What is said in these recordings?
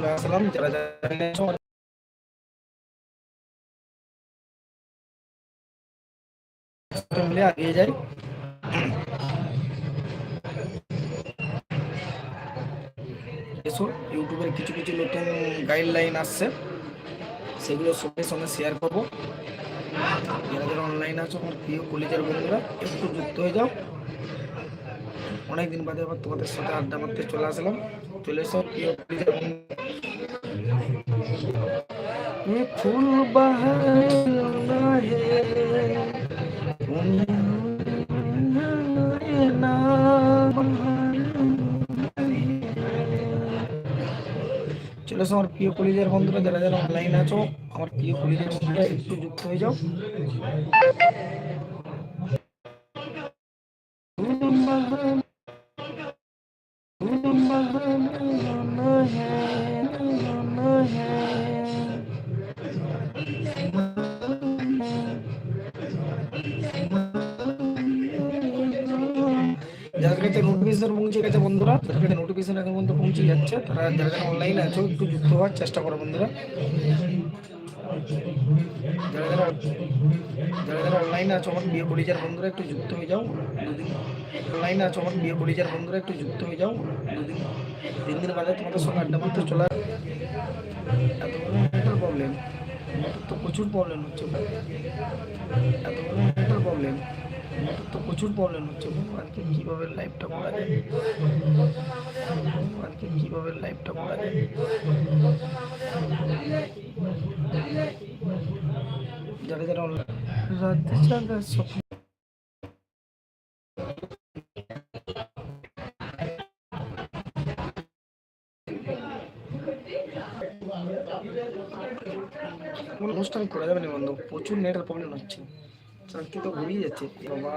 চলে আসলাম যারা যারা মিলে এগিয়ে যাই এসো ইউটিউবের কিছু কিছু নতুন গাইডলাইন আসছে। সেগুলো সঙ্গে সঙ্গে শেয়ার করব। যারা যারা অনলাইন আছো, আমার প্রিয় কলেজের বন্ধুরা, একটু যুক্ত হয়ে যাও। অনেকদিন বাদে আবার তোমাদের সাথে আড্ডা মারতে চলে আসলাম। চলে এসো প্রিয় কলেজের বন্ধু ये फूल बहाना है ना চলে এসো আমার প্রিয় কলেজের বন্ধুরা যারা যারা অনলাইন আছো আমার প্রিয় কলেজের বন্ধুরা একটু যুক্ত হয়ে যাও নোটিফিকেশন পৌঁছে গেছে বন্ধুরা। যাদের নোটিফিকেশন এখন পর্যন্ত পৌঁছে যাচ্ছে। তারা যারা যারা অনলাইনে আছো, একটু যুক্ত হওয়ার চেষ্টা করো বন্ধুরা। যারা যারা যারা যারা অনলাইনে আছো, আমার বিয়ে কলিজার বন্ধুরা, একটু যুক্ত হয়ে যাও। দুদিন অনলাইনে আছো, আমার বিয়ে কলিজার বন্ধুরা, একটু যুক্ত হয়ে যাও। দুদিন তিন দিন বাদে তোমাদের সঙ্গে আড্ডা মারতে চলে এত প্রবলেম তো প্রচুর প্রবলেম হচ্ছে এত প্রবলেম তো প্রচুর প্রবলেম হচ্ছে। আজকে কীভাবে লাইভটা করা যায়? আজকে কীভাবে লাইভটা করা যায়? যারা যারা জাগা স্বপ্ন অনুষ্ঠান করা যাবে না বন্ধু। প্রচুর নেটের প্রবলেম হচ্ছে। চাকরি তো ঘুরিয়ে যাচ্ছে। বাবা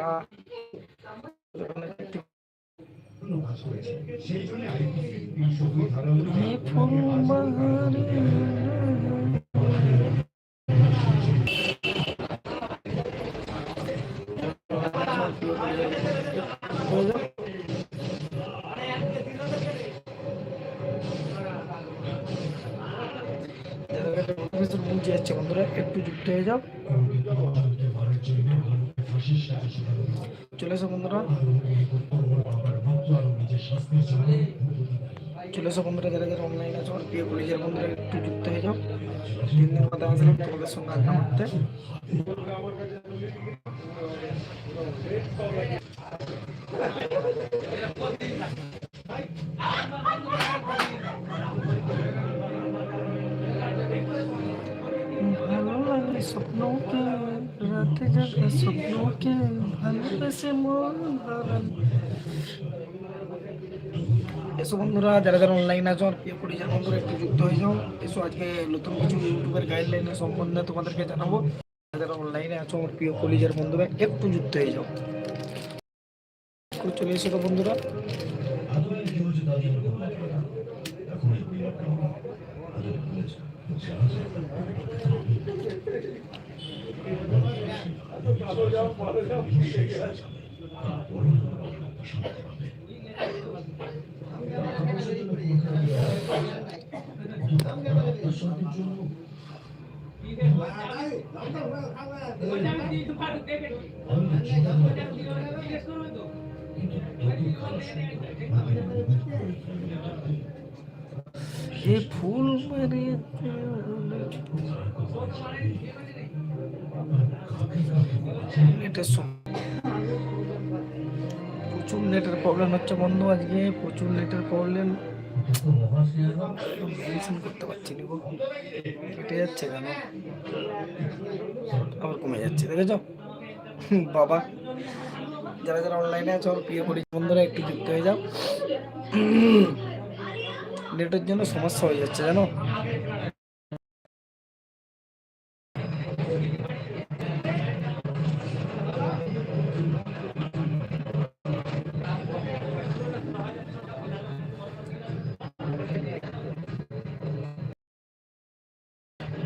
বাহারে যাচ্ছে বন্ধুরা একটু যুক্ত হয়ে যাও। চলে এসো বন্ধুরা? চলে এসো বন্ধুরা, যারা যারা অনলাইন আছো আমার প্রিয় কলেজের বন্ধুরা, একটু যুক্ত হয়ে যাও। তিন দিন কথা আসলাম তোমাদের সঙ্গে আড্ডা মারতে। মন এসো বন্ধুরা, যারা যারা অনলাইন আছো, আর প্রিয় পরিচার বন্ধুরা, একটু যুক্ত হয়ে যাও। এসো আজকে নতুন কিছু ইউটিউবের গাইডলাইনের সম্বন্ধে তোমাদেরকে জানাব। যারা অনলাইনে আছো আমার প্রিয় কলিজার বন্ধুরা, একটু যুক্ত হয়ে যাও। চলে এসো তো বন্ধুরা। ये फूल मेरे নেটের প্রচুর নেটের প্রবলেম হচ্ছে বন্ধু আজকে, প্রচুর নেটের প্রবলেম করতে পারছি না কেটে যাচ্ছে কেন? আবার কমে যাচ্ছে, দেখেছ? বাবা, যারা যারা অনলাইনে আছে আমার প্রিয় পরি বন্ধুরা, একটু যুক্ত হয়ে যাও। নেটের জন্য সমস্যা হয়ে যাচ্ছে, জানো?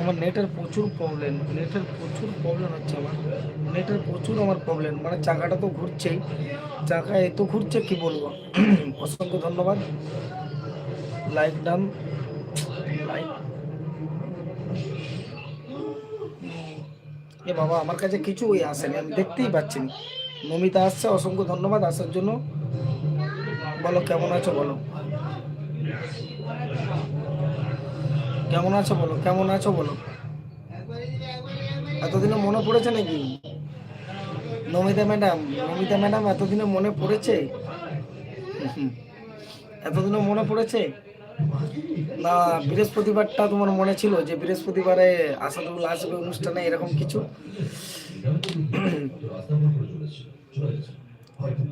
আমার নেটের প্রচুর প্রবলেম নেটের প্রচুর প্রবলেম হচ্ছে আমার। নেটের প্রচুর আমার প্রবলেম মানে চাকাটা তো ঘুরছেই। চাকা এত ঘুরছে, কি বলব? অসংখ্য ধন্যবাদ। লাইক ডান লাইক এ বাবা, আমার কাছে কিছুই আসেনি, আমি দেখতেই পাচ্ছি না। নমিতা আসছে, অসংখ্য ধন্যবাদ আসার জন্য। বলো, কেমন আছো বলো? কেমন আছো বলো? কেমন আছো বলো? এতদিনে মনে পড়েছে নাকি? নমিতা ম্যাডাম নমিতা ম্যাডাম, এতদিনে মনে পড়েছে। এতদিনে মনে পড়েছে? না, বৃহস্পতিবারটা তোমার মনে ছিল যে বৃহস্পতিবারে আসাদুল আসবে অনুষ্ঠানে এরকম কিছু?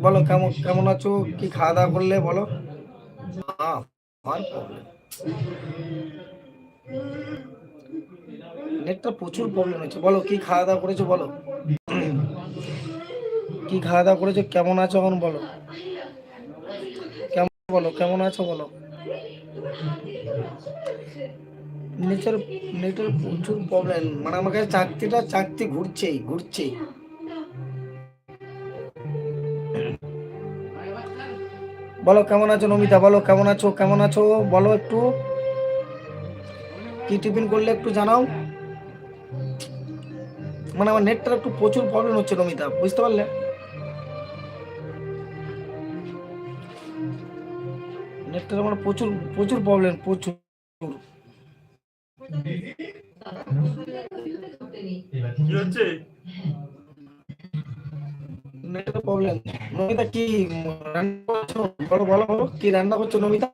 বলো, কেমন কেমন আছো? কি খাওয়া দাওয়া করলে বলো। নেটটা প্রচুর প্রবলেম হচ্ছে বলো, কি খাওয়া দাওয়া করেছ বলো? কি খাওয়া দাওয়া করেছ? কেমন আছো এখন বলো? কেমন বলো? কেমন আছো বলো? নেটের নেটের প্রচুর প্রবলেম মানে আমার কাছে চাকতিটা, চাকতি ঘুরছেই ঘুরছেই। বলো, কেমন আছো নমিতা? বলো, কেমন আছো? কেমন আছো? বলো একটু। কি টিফিন করলে একটু জানাও? মানে আমার নেটটার একটু প্রচুর প্রবলেম হচ্ছে নমিতা বুঝতে পারলে? নেটটার আমার প্রচুর প্রচুর প্রবলেম প্রচুর। কি নেটের প্রবলেম নমিতা কি রান্না করছ? বলো বলো বলো কি রান্না করছ নমিতা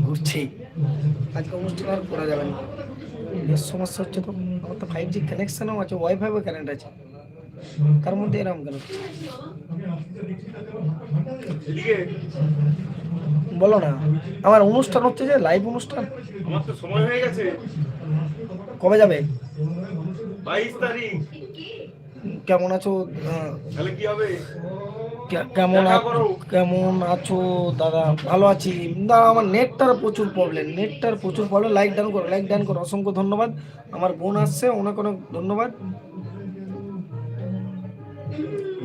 ঘুরছেই আজকে অনুষ্ঠান আর যাবে না বেশ সমস্যা হচ্ছে তো আমার তো ফাইভ জি কানেকশনও আছে আছে তার মধ্যে এরকম কেন বলো না আমার অনুষ্ঠান হচ্ছে যে লাইভ অনুষ্ঠান কবে যাবে? বাইশ তারিখ। কেমন আছো তাহলে কি হবে? কেমন কেমন আছো দাদা? ভালো আছি। দাদা আমার নেটটার প্রচুর প্রবলেম নেটটার প্রচুর প্রবলেম লাইক ডান করো লাইক ডান করো। অসংখ্য ধন্যবাদ। আমার বোন আসছে অনেক অনেক ধন্যবাদ।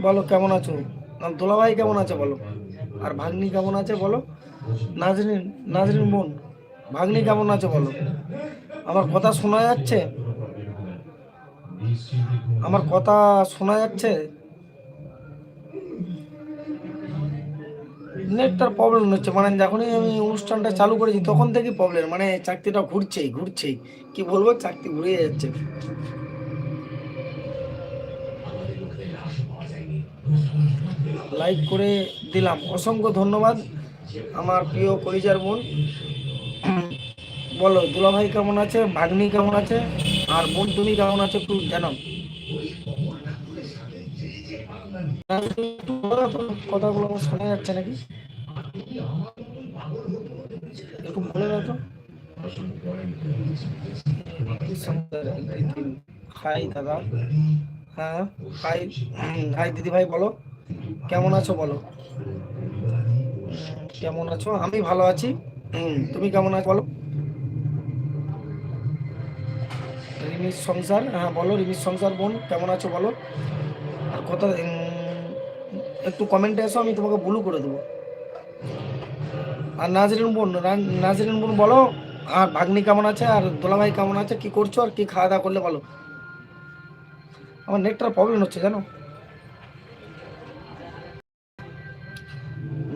বলো কেমন আছো? আর দোলাভাই কেমন আছে বলো? আর ভাগ্নি কেমন আছে বলো? নাজরিন নাজরিন বোন ভাগ্নি কেমন আছে বলো? আমার কথা শোনা যাচ্ছে? আমার কথা শোনা যাচ্ছে? নেটটার প্রবলেম হচ্ছে। মানে যখনই আমি অনুষ্ঠানটা চালু করেছি, তখন থেকেই প্রবলেম মানে চাকরিটা ঘুরছেই ঘুরছেই। কি বলব? চাকরি ঘুরে যাচ্ছে। লাইক করে দিলাম। অসংখ্য ধন্যবাদ আমার প্রিয় পরিচার বোন। বলো, দুলাভাই কেমন আছে? ভাগ্নি কেমন আছে? আর বোন তুমি কেমন আছো একটু জানাও। কথাগুলো আমার শোনা যাচ্ছে নাকি? একটু বলে দাও তো। হাই দাদা। হ্যাঁ হাই হাই দিদি ভাই বলো। কেমন আছো বলো। কেমন আছো? আমি ভালো আছি। তুমি কেমন আছো বলো। রিমিস সংসার হ্যাঁ বলো রিমিস সংসার বোন, কেমন আছো বলো? আর কথা একটু কমেন্টে এসো, আমি তোমাকে ব্লু করে দেবো। আর নাজরিন বোন নাজরিন বোন বলো, আর ভাগ্নি কেমন আছে, আর দোলাভাই কেমন আছে, কি করছ, আর কি খাওয়া দাওয়া করলে বলো? আমার নেটটার প্রবলেম হচ্ছে, জানো?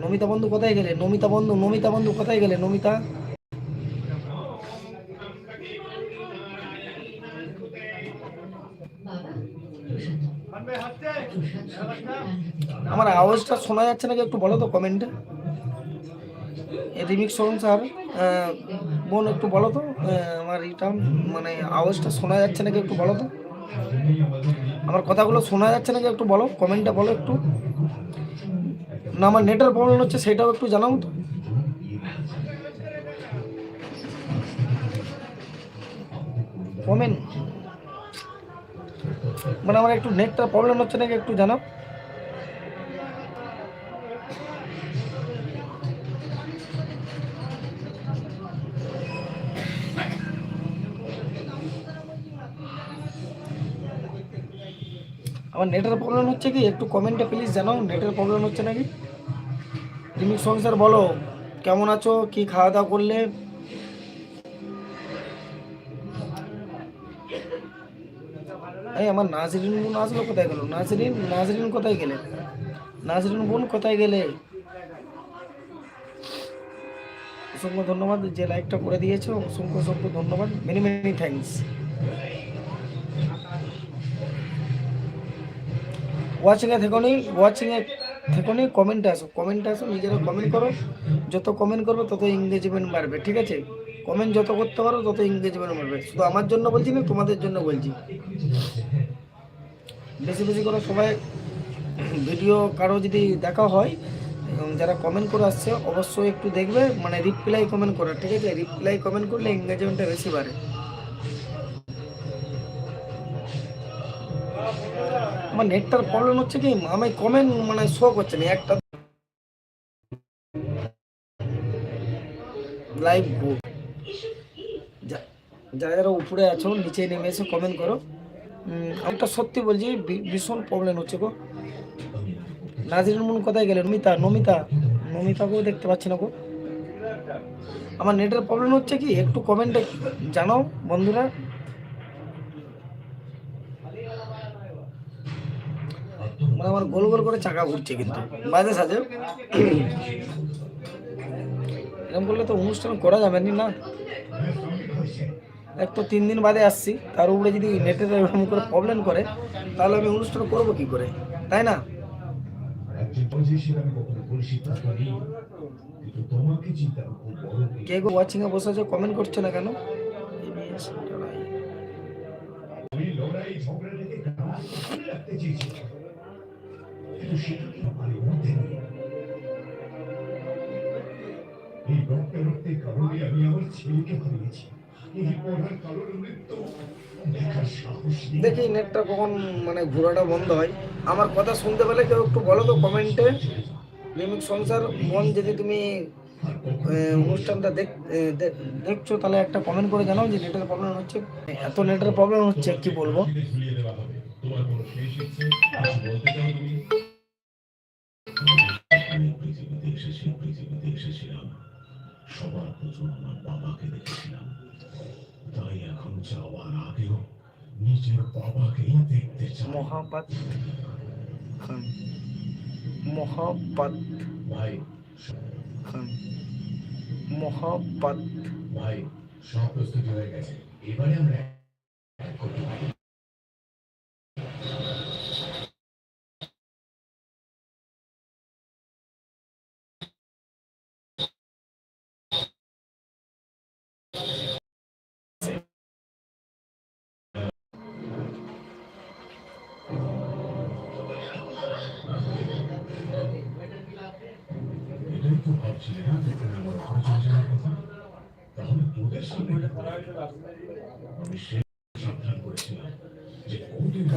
নমিতা বন্ধু কোথায় গেলে? নমিতা বন্ধু নমিতা বন্ধু কোথায় গেলে, নমিতা? আমার আওয়াজটা শোনা যাচ্ছে নাকি একটু বলো তো কমেন্টে রিমিক্স শোন স্যার বোন একটু বলো তো আমার রিটার্ন মানে আওয়াজটা শোনা যাচ্ছে নাকি একটু বলো তো? আমার কথাগুলো শোনা যাচ্ছে নাকি একটু বলো কমেন্টটা বলো একটু। না, আমার নেটের প্রবলেম হচ্ছে, সেটাও একটু জানাও তো। কমেন্ট মানে আমার একটু নেটটা প্রবলেম হচ্ছে নাকি একটু জানাও আমার নেটের প্রবলেম হচ্ছে কি? একটু কমেন্টে প্লিজ জানাও নেটের প্রবলেম হচ্ছে নাকি? রিমিক সংসার বলো, কেমন আছো? কি খাওয়া দাওয়া করলে? এই আমার নাজরিন বোন আসলো কোথায় গেল? নাজরিন নাজরিন কোথায় গেলে? নাজরিন বোন কোথায় গেলে? অসংখ্য ধন্যবাদ যে লাইকটা করে দিয়েছ, অসংখ্য অসংখ্য ধন্যবাদ। মেনি মেনি থ্যাঙ্কস ওয়াচিংয়ে থেকো নি ওয়াচিংয়ে থেকো কমেন্টে আসো। কমেন্টে আসো, নিজেরা কমেন্ট করো। যত কমেন্ট করবে, তত এঙ্গেজমেন্ট বাড়বে, ঠিক আছে? কমেন্ট যত করতে পারো, তত এঙ্গেজমেন্ট বাড়বে। শুধু আমার জন্য বলছি না, তোমাদের জন্য বলছি। বেশি বেশি করে সবাই ভিডিও কারও যদি দেখা হয়, এবং যারা কমেন্ট করে আসছে, অবশ্যই একটু দেখবে মানে রিপ্লাই কমেন্ট করা ঠিক আছে? রিপ্লাই কমেন্ট করলে এঙ্গেজমেন্টটা বেশি বাড়ে। আমার নেটটার প্রবলেম হচ্ছে কি, আমি কমেন্ট মানে শো করছে না, একটা লাইভ যারা যারা উপরে আছো, নিচে নেমে এসে কমেন্ট করো। একটা সত্যি বলছি ভীষণ প্রবলেম হচ্ছে গো। নাজরিন মুন কোথায় গেলে নমিতা নমিতা, নমিতাকেও দেখতে পাচ্ছি না গো। আমার নেটের প্রবলেম হচ্ছে কি? একটু কমেন্টে জানাও বন্ধুরা। মানে আমার গোল গোল করে চাকা ঘুরছে কিন্তু। মাঝে সাঝে। এরকম করলে তো অনুষ্ঠান করা যাবেনি না? এক তো তিন দিন বাদে আসছি। তার উপরে যদি নেটের এরকম করে প্রবলেম করে, তাহলে আমি অনুষ্ঠান করব কি করে? তাই না? কে গো ওয়াচিং এ বসে আছে কমেন্ট করছে না কেন? এই রক্তে রক্তের কারণে আমি আমার ছেলেকে হারিয়েছি দেখি নেটটা কখন মানে ঘোরাটা বন্ধ হয়। আমার কথা শুনতে পেলে কেউ একটু বলো তো কমেন্টে। লিমিক সংসার মন যদি তুমি অনুষ্ঠানটা দেখ দেখছ, তাহলে একটা কমেন্ট করে জানাও যে নেটের প্রবলেম হচ্ছে। এত নেটের প্রবলেম হচ্ছে, কি বলব? তোমার সবার প্রথম আমার বাবাকে দেখেছিলাম। তাই এখন যাওয়ার আগেও নিজের বাবাকেই দেখতে চাই। মহাপাত খান। মহাপাত ভাই খান। মহাপাত ভাই সব প্রস্তুতি হয়ে গেছে। এবারে আমরা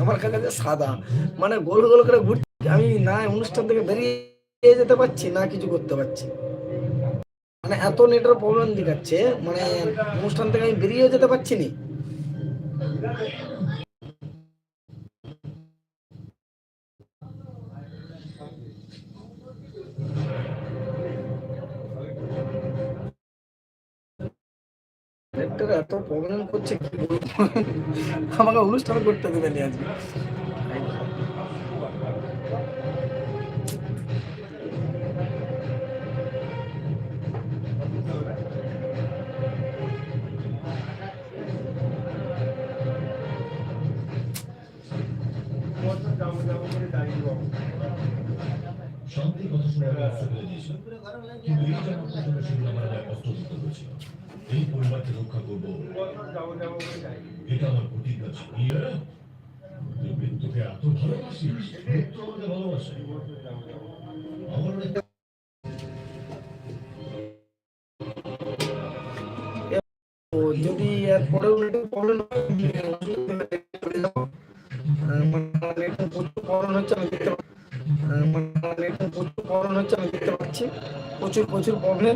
আমার আমার কাছে সাদা মানে গোল গোল করে ঘুরছে আমি না অনুষ্ঠান থেকে বেরিয়ে যেতে পারছি, না কিছু করতে পারছি। মানে এত নেটের প্রবলেম দেখাচ্ছে মানে অনুষ্ঠান থেকে আমি বেরিয়ে যেতে পারছি না। এত প্রবলেম করছে কি আমাকে অনুষ্ঠান করতে দেবেনি আজকে। কিন্তু এই আমায় অস্ত্র হয়েছিল এই পরিবারকে রক্ষা করব এটা আমার প্রতিজ্ঞা ছিল মৃত্যুকে এত ভালোবাসিস মৃত্যু আমার যদি এরপরেও প্রবলেম প্রচুর প্রচুর প্রবলেম